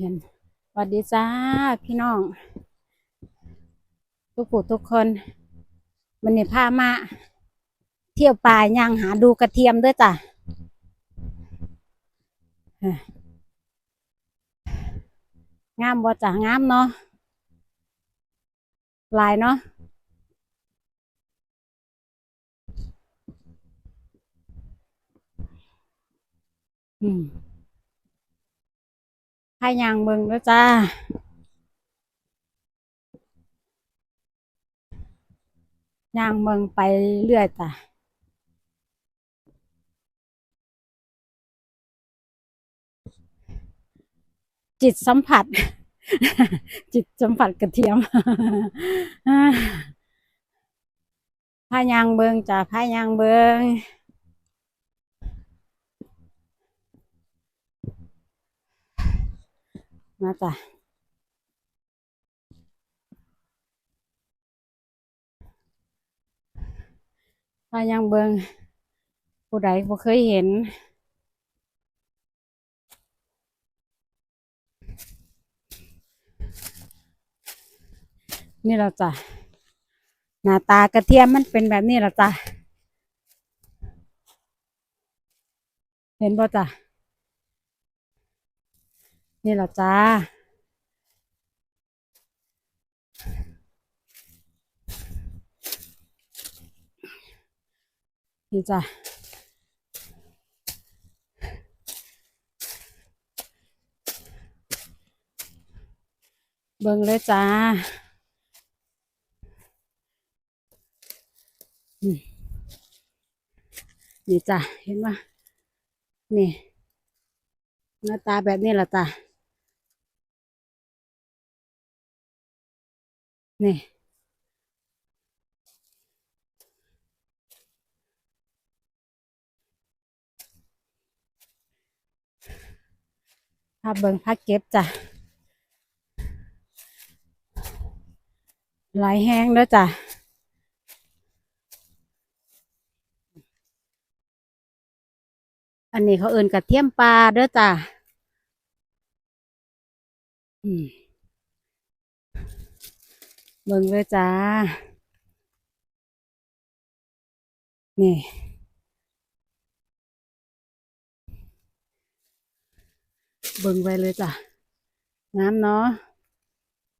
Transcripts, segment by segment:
เห็นสวัสดีจ้าพี่น้อง ทุกผู้ทุกคนมันนี่พามา เที่ยวป่าย่างหาดูกระเทียมด้วยจ้ะงามบ่จ้ะงามเนาะลายเนาะอืม ให้ยางเบิงด้วยจ้าย่างเมืองไปเรื่อยจ้ะจิตสัมผัส จิตสัมผัสกระเทียมพายางเบิงจ้ะพายางเบิง มาจ้ะพายางเบิงผู้ใดบ่เคยเห็น นี่เราจ้ะหน้าตากระเทียมมันเป็นแบบนี้เราจ้ะเห็นบ่จ้ะ นี่เราจ้า นี่จ้ะเบิ่งเลยจ้านี่จ้ะเห็นว่านี่หน้าตาแบบนี้ละจ้ะ นี่ ภาพเบิงภาพเก็บจ้ะหลายแห้งแล้วจ้ะอันนี้เขาเอินกระเทียมปลาเด้อจ้ะ อืม เบิ่งเลยจ้า นี่ เบิ่งไว้เลยจ้ะน้ำเนาะ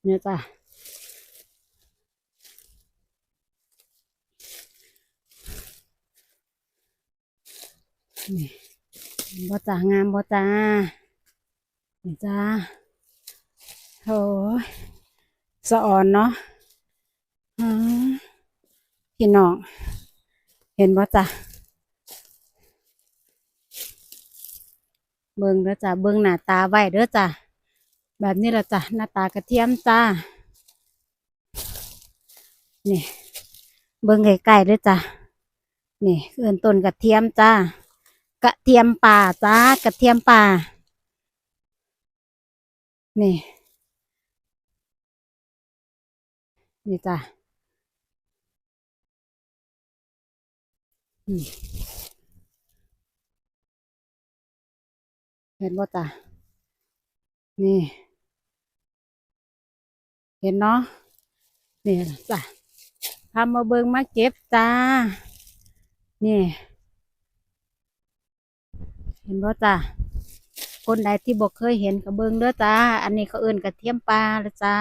เนี่ยจ้ะนี่บ่จ้างามบ่จ้านี่จ้าโอ้ยสะอ่อนเนาะ พี่น้อง เห็นบ่จ้ะเบิ่งเด้อจ้ะเบิ่งหน้าตาไว้เด้อจ้ะแบบนี้ละจ้ะหน้าตากระเทียมจ้านี่เบิ่งใกล้ๆเด้อจ้ะนี่เอิ้นต้นกระเทียมจ้ากระเทียมป่าจ้ากระเทียมป่า นี่ นี่จ้ะ เห็นบ่จ้ะนี่ เห็นเนาะนี่จ้ะพามาเบิงมาเก็บจ้า นี่ เห็นบ่จ้ะคนใดที่บอกเคยเห็นก็เบิงเด้อจ้า อันนี้เขาเอิ้นกระเทียมปลาลยจ้า